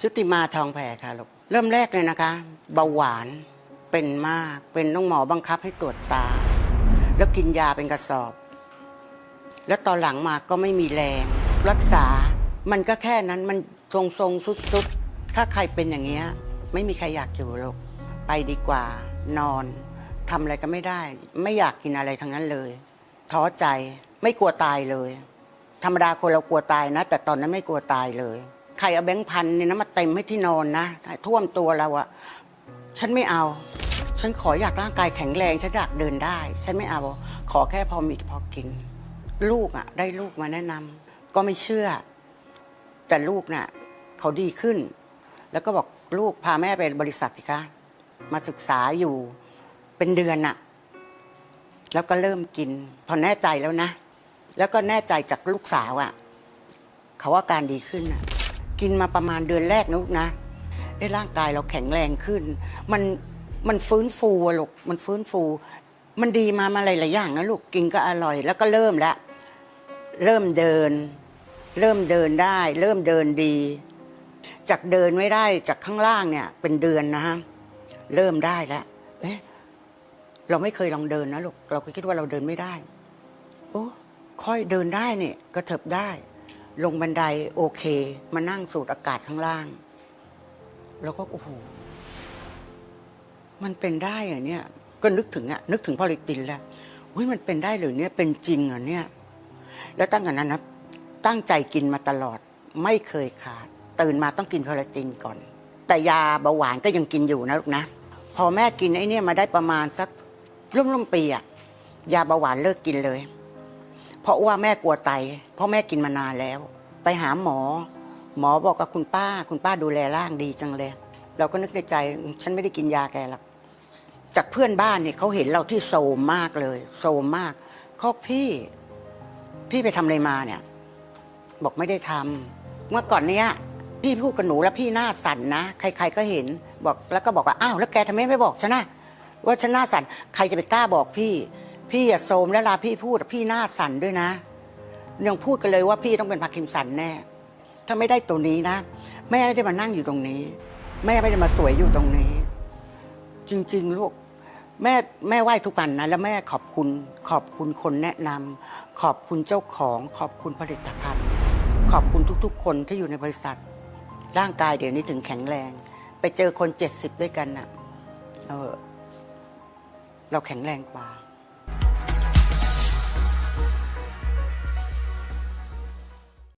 ชุติมาทองแผ่ค่ะลูกเริ่มแรกเลยนะคะ เบาหวานเป็นมากเป็นต้องหมอบังคับให้ตรวจตา แล้วกินยาเป็นกระสอบ แล้วตอนหลังมาก็ไม่มีแรง รักษา มันก็แค่นั้นมันทรงทรงๆสุดๆถ้าใครเป็นอย่างเงี้ย ไม่มีใครอยากอยู่หรอกไปดีกว่า นอนทำอะไรก็ไม่ได้ ไม่อยากกินอะไรทั้งนั้นเลยท้อใจไม่กลัวตายเลย ธรรมดาคนเรากลัวตายนะ แต่ตอนนั้นไม่กลัวตายเลย ใครเอาแบงค์พันเนี่ยนะมาเต็มให้ที่นอนนะท่วมตัวเราอะฉันไม่เอา ฉันขออยากร่างกายแข็งแรง ฉันอยากเดินได้ ฉันไม่เอา ขอแค่พอมีพอกิน ลูกอะได้ลูกมาแนะนำก็ไม่เชื่อ แต่ลูกน่ะเขาดีขึ้น แล้วก็บอกลูกพาแม่ไปบริษัทสิคะมาศึกษาอยู่เป็นเดือนน่ะแล้วก็เริ่มกิน พอแน่ใจแล้วนะ แล้วก็แน่ใจจากลูกสาวอะเขาว่าการดีขึ้นน่ะ กินมาประมาณเดือนแรกนะลูกนะเอ้ร่างกายเราแข็งแรงขึ้น มันมันฟื้นฟูอะลูกมันฟื้นฟู มันดีมามาหลายๆอย่างนะลูกกินก็อร่อย แล้วก็เริ่มแล้วเริ่มเดิน เริ่มเดินได้ เริ่มเดินดี จากเดินไม่ได้จากข้างล่างเนี่ย เป็นเดือนนะฮะเริ่มได้แล้วเอ๊ะเราไม่เคยลองเดินนะลูกเราก็คิดว่าเราเดินไม่ได้โอ้ค่อยเดินได้เนี่ยกระเถิบได้ ลงบันไดโอเค มานั่งสูดอากาศข้างล่าง แล้วก็โอ้โหมันเป็นได้เหรอเนี่ย ก็นึกถึงอะนึกถึงพอลิตินแล้วอุ้ยมันเป็นได้หรือเนี่ยเป็นจริงเหรอเนี่ย แล้วตั้งแต่นั้นนะตั้งใจกินมาตลอด ไม่เคยขาด ตื่นมาต้องกินพอลิตินก่อน แต่ยาเบาหวานก็ยังกินอยู่นะลูกนะพอแม่กินไอ้นี่มาได้ประมาณสักร่วมๆปีอะยาเบาหวานเลิกกินเลย เพราะว่าแม่กลัวไต เพราะแม่กินมานานแล้ว ไปหาหมอ หมอบอกกับคุณป้า คุณป้าดูแลร่างดีจังเลย เราก็นึกในใจ ฉันไม่ได้กินยาแกหรอกจากเพื่อนบ้านเนี่ยเขาเห็นเราที่โซมมากเลย โซมมากเขาบอกพี่ พี่ไปทำอะไรมาเนี่ย บอกไม่ได้ทำเมื่อก่อนเนี้ย พี่พูดกับหนูแล้วพี่หน้าสั่นนะใคร ๆก็เห็นบอกแล้วก็บอกว่าอ้าวแล้วแกทำไมไม่บอกฉันนะว่าฉันหน้าสั่นใครจะไปกล้าบอกพี่ พี่อย่าโซมแล้วลาพี่พูดพี่หน้าสั่นด้วยนะ ยังพูดกันเลยว่าพี่ต้องเป็นพาร์กินสันแน่ ถ้าไม่ได้ตัวนี้นะ แม่ไม่ได้มานั่งอยู่ตรงนี้ แม่ไม่ได้มาสวยอยู่ตรงนี้ จริง ๆ ลูกแม่แม่ไหว้ทุกวันนะ แล้วแม่ขอบคุณ ขอบคุณคนแนะนำขอบคุณเจ้าของ ขอบคุณผลิตภัณฑ์ ขอบคุณทุกๆ คนที่อยู่ในบริษัท ร่างกายเดี๋ยวนี้ถึงแข็งแรง ไปเจอคนเจ็ดสิบด้วยกันน่ะ เออ เราแข็งแรงกว่า